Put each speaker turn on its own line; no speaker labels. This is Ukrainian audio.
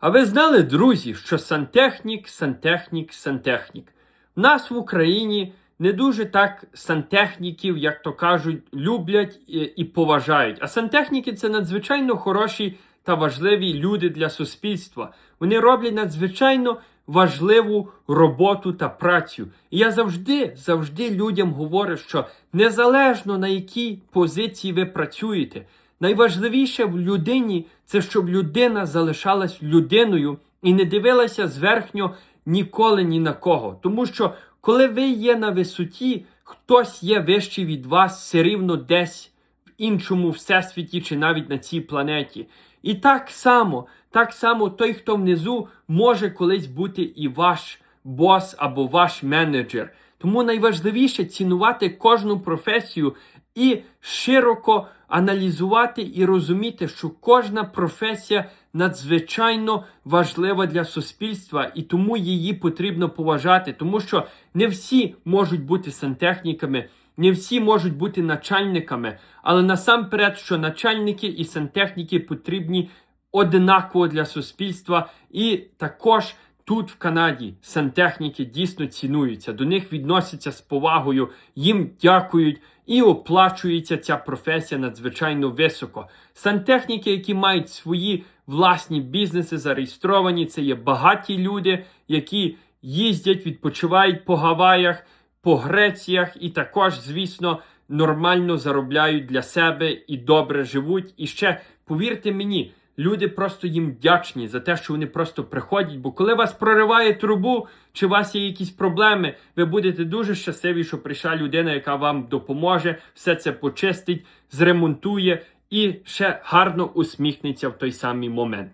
А ви знали, друзі, що сантехнік, сантехнік, сантехнік. В нас в Україні не дуже так сантехніків, як то кажуть, люблять і, поважають. А сантехніки це надзвичайно хороші та важливі люди для суспільства. Вони роблять надзвичайно важливу роботу та працю. І я завжди, завжди людям говорю, що незалежно на якій позиції ви працюєте, найважливіше в людині це щоб людина залишалась людиною і не дивилася зверхньо ніколи ні на кого. Тому що коли ви є на висоті, хтось є вищий від вас все рівно десь в іншому всесвіті чи навіть на цій планеті. І так само, так само той, хто внизу, може колись бути і ваш бос або ваш менеджер. Тому найважливіше цінувати кожну професію і широко аналізувати і розуміти, що кожна професія надзвичайно важлива для суспільства, і тому її потрібно поважати, тому що не всі можуть бути сантехніками. Не всі можуть бути начальниками, але насамперед, що начальники і сантехніки потрібні одинаково для суспільства, і також тут в Канаді сантехніки дійсно цінуються, до них відносяться з повагою, їм дякують і оплачується ця професія надзвичайно високо. Сантехніки, які мають свої власні бізнеси зареєстровані, це є багаті люди, які їздять, відпочивають по Гаваях по Греціях і також, звісно, нормально заробляють для себе і добре живуть. І ще повірте мені, люди просто їм вдячні за те, що вони просто приходять. Бо коли вас прориває трубу, чи у вас є якісь проблеми, ви будете дуже щасливі, що прийшла людина, яка вам допоможе, все це почистить, зремонтує і ще гарно усміхнеться в той самий момент.